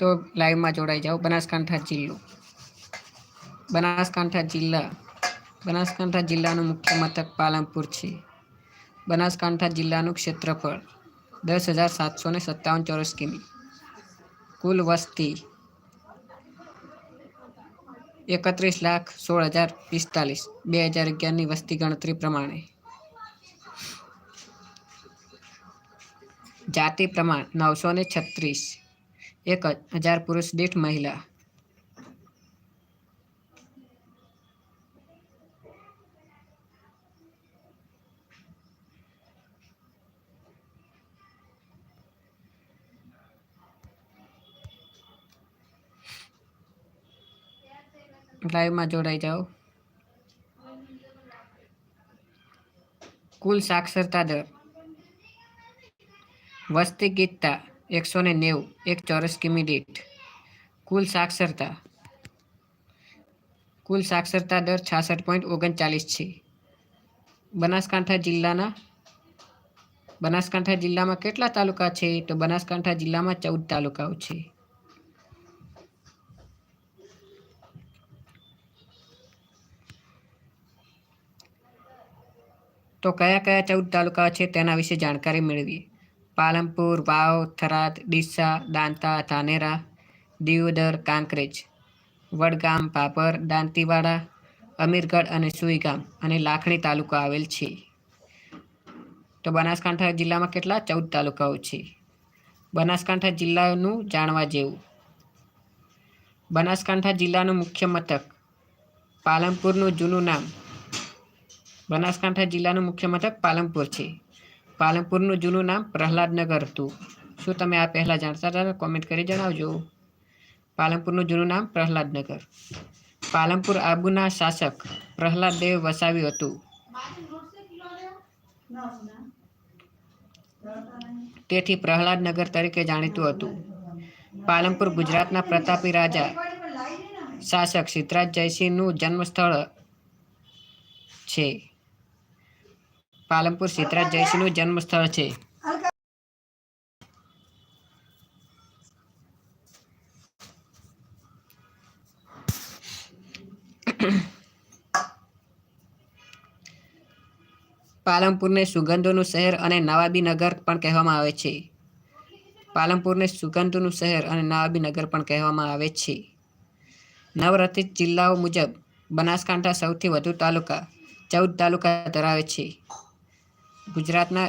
તો લાઈવમાં જોડાઈ જાઓ. બનાસકાંઠા જિલ્લો. બનાસકાંઠા જિલ્લા. બનાસકાંઠા જિલ્લાનું મુખ્ય મથક પાલનપુર છે. બનાસકાંઠા જિલ્લાનું ક્ષેત્રફળ દસ હજાર સાતસો ને સત્તાવન ચોરસ કિમી. કુલ વસ્તી એકત્રીસ લાખ સોળ હજાર પિસ્તાલીસ. બે હજાર અગિયારની વસ્તી ગણતરી પ્રમાણે. જાતિ પ્રમાણ નવસો ને છત્રીસ. એક હજાર પુરુષ દીઠ મહિલા. લાઈવમાં જોડાઈ જાઓ. કુલ સાક્ષરતા દર. વસ્તી ગીતતા. એકસો ને નેવું, એક ચોરસ કિમી દીઠ. કુલ સાક્ષરતા કુલ સાક્ષરતા દર છાસઠ પોઈન્ટ ઓગણચાલીસ છે. બનાસકાંઠા જિલ્લાના, બનાસકાંઠા જિલ્લામાં કેટલા તાલુકા છે? તો બનાસકાંઠા જિલ્લામાં ચૌદ તાલુકાઓ છે. તો કયા કયા ચૌદ તાલુકાઓ છે તેના વિશે જાણકારી મેળવીએ. પાલનપુર, વાવ, થરાદ, ડીસા, દાંતા, ધાનેરા દિયોદર કાંકરેજ, વડગામ, પાપર, દાંતીવાડા, અમીરગઢ અને સુઈગામ અને લાખણી તાલુકો આવેલ છે. તો બનાસકાંઠા જિલ્લામાં કેટલા? ચૌદ તાલુકાઓ છે. બનાસકાંઠા જિલ્લાનું જાણવા જેવું. બનાસકાંઠા જિલ્લાનું મુખ્ય મથક પાલનપુરનું જૂનું નામ. બનાસકાંઠા જિલ્લાનું મુખ્ય મથક પાલનપુર છે. પાલનપુરનું જૂનું નામ પ્રહલાદનગર હતું. શું તમે આ પહેલાં જાણતા હતા કોમેન્ટ કરી જણાવજો. પાલનપુરનું જૂનું નામ પ્રહલાદનગર. પાલનપુર આબુના શાસક પ્રહલાદ દેવ વસાવ્યું હતું. તેથી પ્રહલાદનગર તરીકે જાણીતું હતું. પાલનપુર ગુજરાતના પ્રતાપી રાજા શાસક સિદ્ધરાજ જયસિંહનું જન્મસ્થળ છે. પાલનપુર સિદ્ધરાજ જયસિંહનું જન્મસ્થળ છે. પાલનપુરને સુગંધોનું શહેર અને નવાબી નગર પણ કહેવામાં આવે છે. પાલનપુરને સુગંધોનું શહેર અને નવાબી નગર પણ કહેવામાં આવે છે. નવરચિત જિલ્લાઓ મુજબ બનાસકાંઠા સૌથી વધુ તાલુકા ચૌદ તાલુકા ધરાવે છે. ગુજરાતના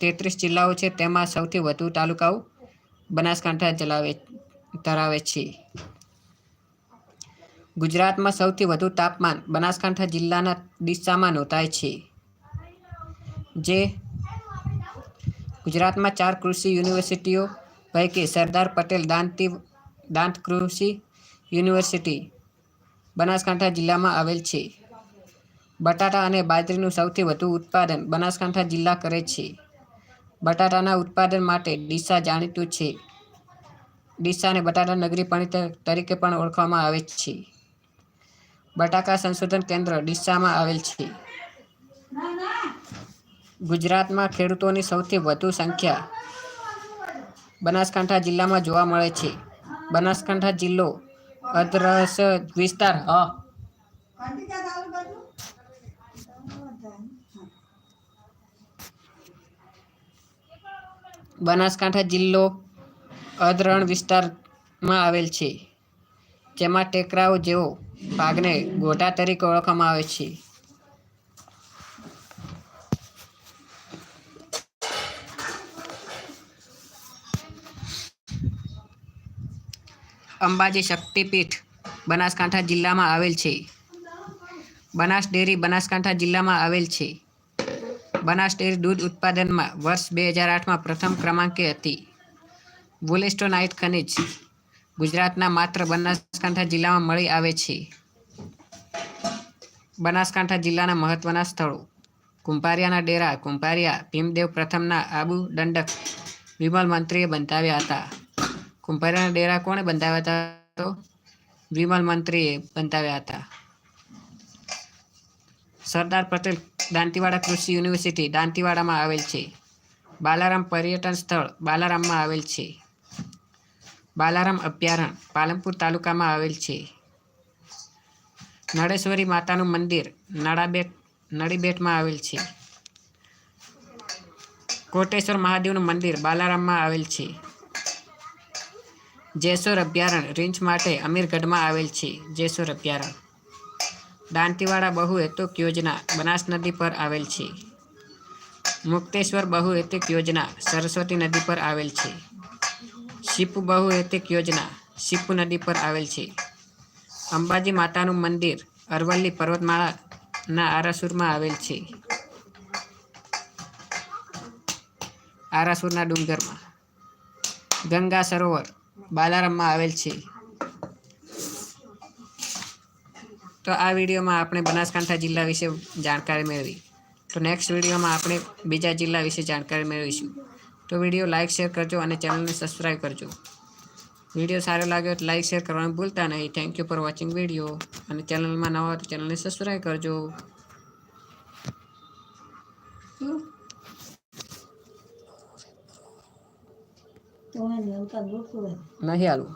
તેત્રીસ જિલ્લાઓ છે, તેમાં સૌથી વધુ તાલુકાઓ બનાસકાંઠા જલાવે, ધરાવે છે. ગુજરાતમાં સૌથી વધુ તાપમાન બનાસકાંઠા જિલ્લાના દિશામાં નોંધાય છે. જે ગુજરાતમાં ચાર કૃષિ યુનિવર્સિટીઓ પૈકી સરદાર પટેલ દાંતી, દાંત કૃષિ યુનિવર્સિટી બનાસકાંઠા જિલ્લામાં આવેલ છે. બટાટા અને બાજરીનું સૌથી વધુ ઉત્પાદન બનાસકાંઠા જિલ્લા કરે છે. બટાટાના ઉત્પાદન માટે ડીસા જાણીતું છે. ડીસાને બટાટા નગરી પણ તરીકે પણ ઓળખવામાં આવે છે. બટાકા સંશોધન કેન્દ્ર ડીસામાં આવેલ છે. ગુજરાતમાં ખેડૂતોની સૌથી વધુ સંખ્યા બનાસકાંઠા જિલ્લામાં જોવા મળે છે. બનાસકાંઠા જિલ્લો અદ્રસ વિસ્તાર, હ. બનાસકાંઠા જિલ્લો અધરણ વિસ્તારમાં આવેલ છે, જેમાં ટેકરાઓ જેવો ભાગને ગોટા તરીકે ઓળખવામાં આવે છે. અંબાજી શક્તિપીઠ બનાસકાંઠા જિલ્લામાં આવેલ છે. બનાસ ડેરી બનાસકાંઠા જિલ્લામાં આવેલ છે. બનાસ ડેરી દૂધ ઉત્પાદનમાં વર્ષ બે હજાર આઠમાં પ્રથમ ક્રમાંકે હતી. વુલેસ્ટોનાઇટ ખનિજ ગુજરાતના માત્ર બનાસકાંઠા જિલ્લામાં મળી આવે છે. બનાસકાંઠા જિલ્લાના મહત્વના સ્થળો કુંભારિયાના ડેરા, કુંભારિયા ભીમદેવ પ્રથમના આબુ દંડક વિમલ મંત્રીએ બંધાવ્યા હતા. કુંભારિયાના ડેરા કોણે બંધાવ્યા હતા તો વિમલ મંત્રીએ બંધાવ્યા હતા. સરદાર પટેલ દાંતીવાડા કૃષિ યુનિવર્સિટી દાંતીવાડામાં આવેલ છે. બાલારામ પર્યટન સ્થળ બાલારામમાં આવેલ છે. બાલારામ અભયારણ્ય પાલનપુર તાલુકામાં આવેલ છે. નળેશ્વરી માતાનું મંદિર નળાબેટ, નળીબેટમાં આવેલ છે. કોટેશ્વર મહાદેવનું મંદિર બાલારામમાં આવેલ છે. જેસોર અભયારણ્ય રીંછ માટે અમીરગઢમાં આવેલ છે. જેસોર અભયારણ્ય દાંતીવાડા બહુહેતુક યોજના બનાસ નદી પર આવેલ છે. મુક્તેશ્વર બહુહેતુક યોજના સરસ્વતી નદી પર આવેલ છે. શિપુ બહુહેતુક યોજના શીપુ નદી પર આવેલ છે. અંબાજી માતાનું મંદિર અરવલ્લી પર્વતમાળાના આરાસુરમાં આવેલ છે. આરાસુરના ડુંગરમાં ગંગા સરોવર બાલારામમાં આવેલ છે. તો આ વિડીયોમાં આપણે બનાસકાંઠા જિલ્લા વિશે જાણકારી મેળવી. તો નેક્સ્ટ વિડીયોમાં આપણે બીજા જિલ્લા વિશે જાણકારી મેળવીશું. તો વીડિયો લાઇક શેર કરજો અને ચેનલને સબસ્ક્રાઈબ કરજો. વીડિયો સારો લાગ્યો તો લાઇક શેર કરવાનું ભૂલતા નહીં. Thank you for watching video અને ચેનલમાં નવા હોય તો ચેનલને સબસ્ક્રાઈબ કરજો. નહીં હાલવું.